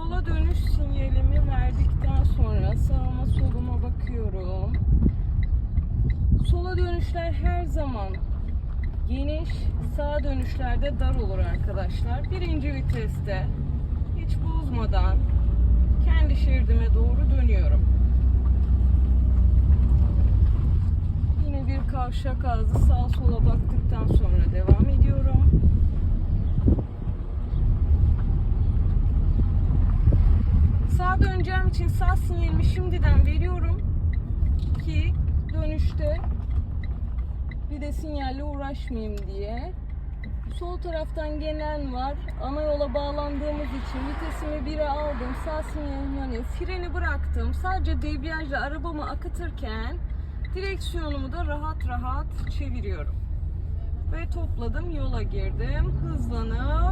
Sola dönüş sinyalimi verdikten sonra sağıma soluma bakıyorum. Sola dönüşler her zaman geniş, sağ dönüşlerde dar olur arkadaşlar. Birinci viteste hiç bozmadan kendi şeridime doğru dönüyorum. Yine bir kavşak ağzı sağa sola baktıktan Sağa döneceğim için sağ sinyalimi şimdiden veriyorum ki dönüşte bir de sinyalle uğraşmayayım diye. Sol taraftan gelen var. Ana yola bağlandığımız için vitesimi 1'e aldım. Sağ sinyalim yanıyor. Freni bıraktım. Sadece debriyajla arabamı akıtırken direksiyonumu da rahat rahat çeviriyorum. Ve topladım yola girdim. Hızlanıp